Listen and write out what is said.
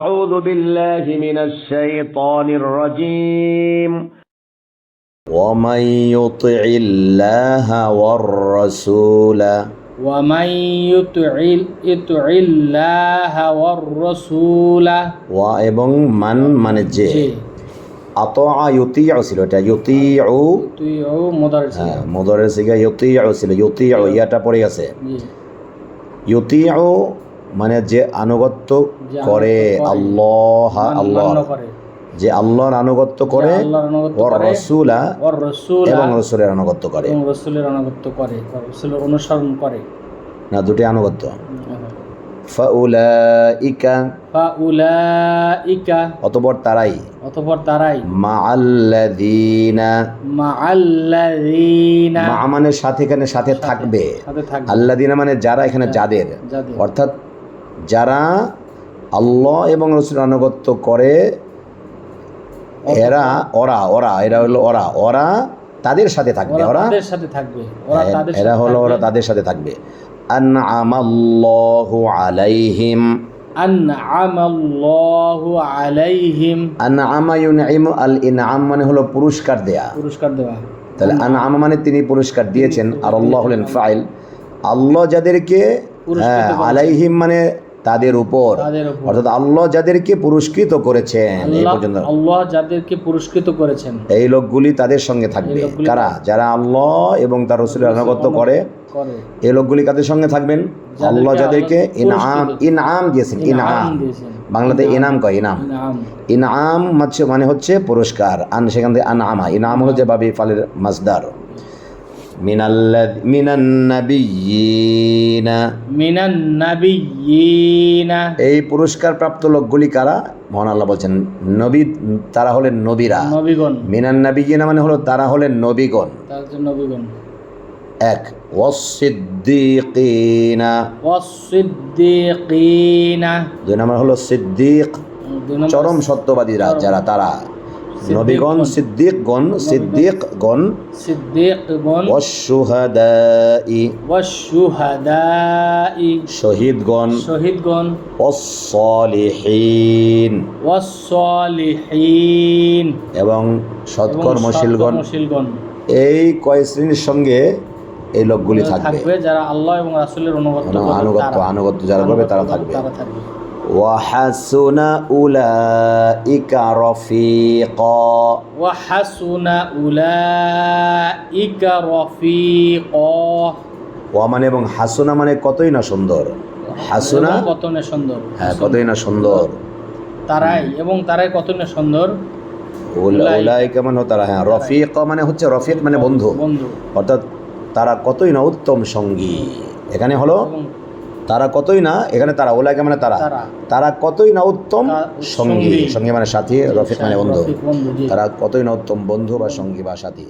أعوذ بالله من الشيطان الرجيم ومن يطع الله والرسول ومن يطع يطع الله والرسول ও এবং মান মানে যে যে আতআ ইউতিউ ছিল এটা ইউতিউ তুই ও মদার ছিল হ্যাঁ মদরের সিগা ইউতিউ ছিল ইউতিউ ইয়াটা পড়ে আছে জি ইউতিউ মানে যে আনুগত্য করে আল্লাহ আল্লাহ। যে আল্লাহর আনুগত্য করে রসুলা এবং রসুলের আনুগত্য করে। রসুলের আনুগত্য করে রসুলের অনুসরণ করে। না দুটি আনুগত্য। ফাউলাইকা ফাউলাইকা অতপর তারাই। অতঃপর তারাই। মাআল্লাযীনা মাআল্লাযীনা মা মানে সাথে এখানে সাথে থাকবে। সাথে থাকবে। আল্লাযীনা মানে যারা এখানে যাদের। যাদের। অর্থাৎ যারা আল্লাহ এবং রসুলের আনুগত্য করে এরা ওরা ওরা এরা হলো ওরা ওরা তাদের সাথে থাকবে ওরা সাথে থাকবে হ্যাঁ, এরা হলো ওরা তাদের সাথে থাকবে। আনআমাল্লাহু আলাইহিম। আলাইহিম। আনআমা ইউনঈমু আল ইনআম মানে হলো পুরস্কার দেয়া। পুরস্কার দেওয়া। তাহলে আনআমা। মানে তিনি পুরস্কার দিয়েছেন আর আল্লাহ হলেন ফাইল। আল্লাহ যাদেরকে হ্যাঁ আলাইহিম মানে তাদের উপর। অর্থাৎ আল্লাহ যাদেরকে পুরস্কৃত করেছেন এই পর্যন্ত। আল্লাহ যাদেরকে পুরস্কৃত করেছেন। এই লোকগুলি তাদের সঙ্গে থাকবে। কারা? যারা আল্লাহ এবং তার রসুলের আনুগত্য করে এই লোকগুলি কাদের সঙ্গে থাকবেন? আল্লাহ যাদেরকে ইনআম ইনআম দিয়েছেন ইনআম বাংলাতে ইনাম কয় ইনাম। ইনাম। ইনআম হচ্ছে মানে হচ্ছে পুরস্কার। আন সেখান থেকে আনআমা। ইনাম হচ্ছে বাবি ফালের মাসদার। মিনাল্লাদ মিনান নাবিয়িনা মিনান নাবিয়িনা এই পুরস্কার প্রাপ্ত লোকগুলি কারা? মহান আল্লাহ বলছেন নবী তারা হলেন নবীরা। নবীগণ। মিনান নাবিয়িনা মানে হলো তারা হলেন নবীগণ। নবীগণ। এক ওয়াসিদ্দিকিনা ওয়াসিদ্দিকিনা দুই নম্বর হলো সিদ্দিক। চরম সত্যবাদীরা যারা তারা। নবীগণ সিদ্দিকগণ সিদ্দিকগণ সিদ্দিকগণ ওয়াশুহাদাই ওয়াশুহাদাই শহীদগণ শহীদগণ ওয়াসসালিহিন ওয়াসসালিহিন এবং সৎকর্মশীল সৎকর্মশীলগণ। এই কয় শ্রেণির সঙ্গে এই লোকগুলি থাকবে। যারা আল্লাহ এবং রাসূলের অনুগত আনুগত্য যারা করবে তারা থাকবে। وحسن أولئك رفيقا وحسن أولئك رفيقا ওয়ামান এবং হাসুনা মানে কতই না সুন্দর হাসুনা এবং কত না সুন্দর হ্যাঁ কতই না সুন্দর তারাই এবং তারাই কত না সুন্দর উলাইকা মানে তারা হ্যাঁ রফিক মানে হচ্ছে রফিক মানে বন্ধু বন্ধু অর্থাৎ তারা কতই না উত্তম সঙ্গী এখানে হলো এবং তারা কতই না এখানে তারা ওলাইকা মানে তারা। তারা। কতই না উত্তম সঙ্গী। সঙ্গী। মানে সাথী রফিক মানে বন্ধু। তারা কতই না উত্তম বন্ধু বা সঙ্গী বা সাথী।